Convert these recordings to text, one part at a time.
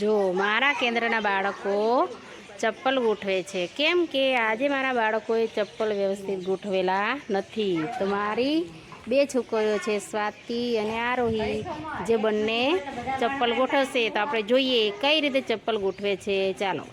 જો, મારા કેન્દ્રના બાળકો ચપ્પલ ગોઠવે છે. કેમ કે આજે મારા બાળકોએ ચપ્પલ વ્યવસ્થિત ગોઠવેલા નથી. તો મારી બે છોકરીઓ છે, સ્વાતિ અને આરોહી. જે બંને ચપ્પલ ગોઠવશે, તો આપણે જોઈએ કઈ રીતે ચપ્પલ ગોઠવે છે. ચાલો.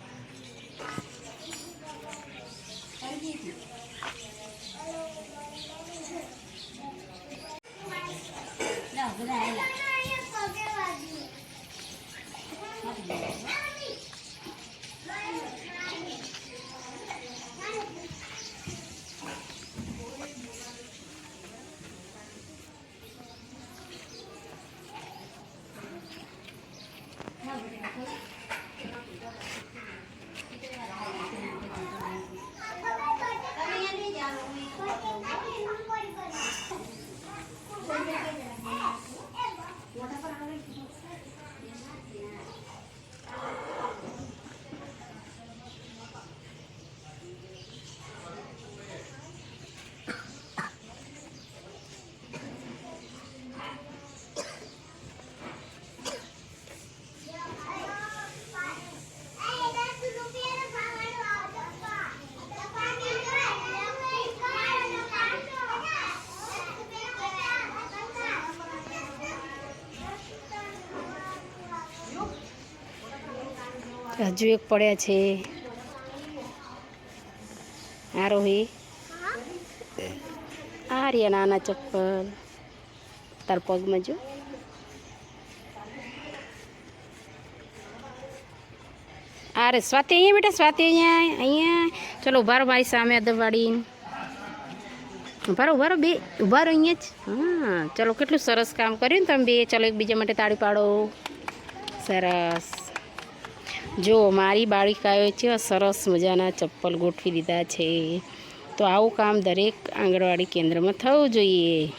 હજુ એક પડ્યા છે. આરોહી આ રહ્યા નાના ચપ્પલ. તાર પગમાં જો. અરે સ્વાતિ અહીંયા બેટા, સ્વાતિ અહીંયા અહીંયા. ચલો ઉભારો મારી સામે અદરવાડીને ઉભારો ઉભારો બે ઉભારો અહીંયા જ. હા, ચલો, કેટલું સરસ કામ કર્યું ને તમે બે. ચલો, એકબીજા માટે તાળી પાડો. સરસ. જો, મારી બાળિકાઓએ છે સરસ મજાના ચપ્પલ ગોઠવી દીધા છે. તો આવું કામ દરેક આંગણવાડી કેન્દ્રમાં થવું જોઈએ.